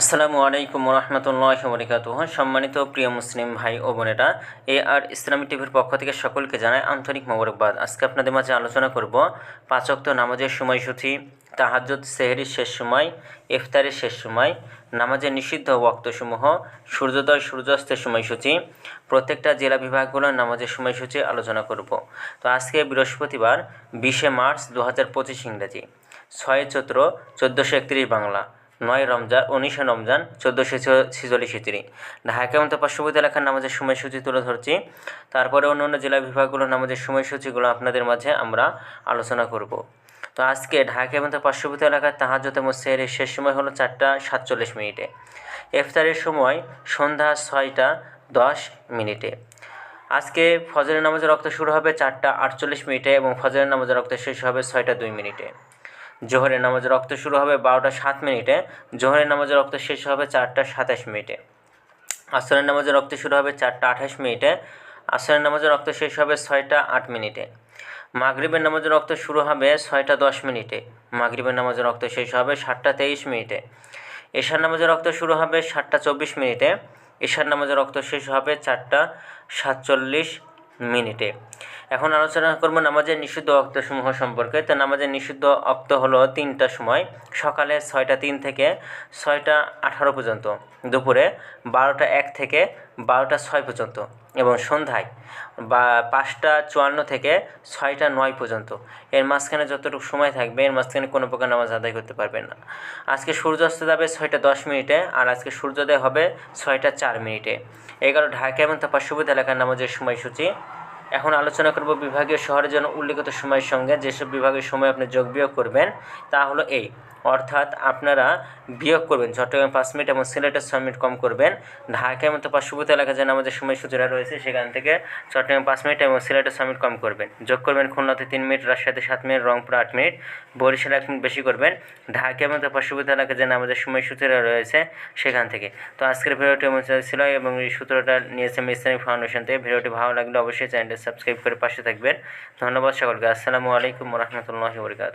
আসসালামু আলাইকুম রহমতুল্লাহ বরকাত সম্মানিত প্রিয় মুসলিম ভাই ও বোনেরা এ আর ইসলামী টিভির পক্ষ থেকে সকলকে জানায় আন্তরিক মোবারকবাদ। আজকে আপনাদের মাঝে আলোচনা করব পাঁচক্ত নামাজের সময়সূচি, তাহাজ্জুদ, সেহেরির শেষ সময়, ইফতারের শেষ সময়, নামাজের নিষিদ্ধ ওক্তসমূহ সূর্যোদয়, সূর্যাস্তের সময়সূচি, প্রত্যেকটা জেলা বিভাগগুলোর নামাজের সময়সূচি আলোচনা করব। তো আজকে বৃহস্পতিবার, বিশে মার্চ দু হাজার পঁচিশ ইংরাজি, ছয় চৈত্র চোদ্দোশো একত্রিশ বাংলা। নয় রমজান, উনিশে রমজান, চোদ্দোশো ছিচল্লিশ হিজড়ি ঢাকা মতো পার্শ্ববর্তী এলাকার নামাজের সময়সূচি তুলে ধরছি। তারপরে অন্য অন্য জেলা বিভাগগুলোর নামাজের সময়সূচিগুলো আপনাদের মাঝে আমরা আলোচনা করব। তো আজকে ঢাকা এবং পার্শ্ববর্তী এলাকার তাহাজতে মুসের শেষ সময় হলো চারটা সাতচল্লিশ মিনিটে। ইফতারের সময় সন্ধ্যা ছয়টা দশ মিনিটে। আজকে ফজরের নামাজের রক্ত শুরু হবে চারটা আটচল্লিশ মিনিটে এবং ফজরের নামাজের রক্ত শেষ হবে ছয়টা দুই মিনিটে। জোহরের নামাজের রক্ত শুরু হবে বারোটা সাত মিনিটে, জোহরের নামাজের রক্ত শেষ হবে চারটা সাতাশ মিনিটে। আসরের নামাজের রক্ত শুরু হবে চারটা আঠাশ মিনিটে, আসরের নামাজের রক্ত শেষ হবে ছয়টা আট মিনিটে। মাগরিবের নামাজের রক্ত শুরু হবে ছয়টা দশ মিনিটে, মাগরিবের নামাজের রক্ত শেষ হবে সাতটা তেইশ মিনিটে। এশার নামাজের রক্ত শুরু হবে সাতটা চব্বিশ মিনিটে, এশার নামাজের রক্ত শেষ হবে চারটা সাতচল্লিশ মিনিটে। এখন আলোচনা করব নামাজের নিষিদ্ধ অক্তসমূহ সম্পর্কে। তো নামাজের নিষিদ্ধ অক্ত হলো তিনটা সময়, সকালে ছয়টা তিন থেকে ছয়টা আঠারো পর্যন্ত, দুপুরে বারোটা এক থেকে বারোটা ছয় পর্যন্ত এবং সন্ধ্যায় বা পাঁচটা চুয়ান্ন থেকে ছয়টা নয় পর্যন্ত। এর মাঝখানে যতটুকু সময় থাকবে, এর মাঝখানে কোনো প্রকার নামাজ আদায় করতে পারবেন না। আজকে সূর্যাস্ত যাবে ছয়টা দশ মিনিটে আর আজকে সূর্যোদয় হবে ছয়টা চার মিনিটে। এগারো ঢাকা এবং তার পার্শ্ববর্তী এলাকার নামাজের সময়সূচি এখন আলোচনা করব বিভাগীয় শহরের জন্য উল্লেখিত সময়ের সঙ্গে যেসব বিভাগের সময় আপনি যোগ বিয়োগ করবেন, তা হলো এই অর্থাৎ আপনারা বিয়োগ করবেন, চট্টগ্রাম পাঁচ মিনিট এবং সিলেটের ছয় মিনিট কম করবেন ঢাকার মতো পার্শ্ববর্তী এলাকা যেন আমাদের সময়সূচিরা রয়েছে, সেখান থেকে চট্টগ্রাম পাঁচ মিনিট এবং সিলেটের ছয় মিনিট কম করবেন। যোগ করবেন খুলনাতে তিন মিনিট, রাজশাহীতে সাত মিনিট, রংপুর আট মিনিট, বরিশালে এক মিনিট বেশি করবেন ঢাকার মতো পার্শ্ববর্তী এলাকায় যেন আমাদের সময়সূচিরা রয়েছে, সেখান থেকে। তো আজকের ভিডিওটি ছিল এবং এই সূত্রটা নিয়েছে ইসলামিক ফাউন্ডেশন থেকে ভিডিওটি ভালো লাগলে অবশ্যই চ্যানেলটি সাবস্ক্রাইব করে পাশে থাকবেন। ধন্যবাদ সকলকে। আসসালামু আলাইকুম রহমতুল্লাহ বরকাত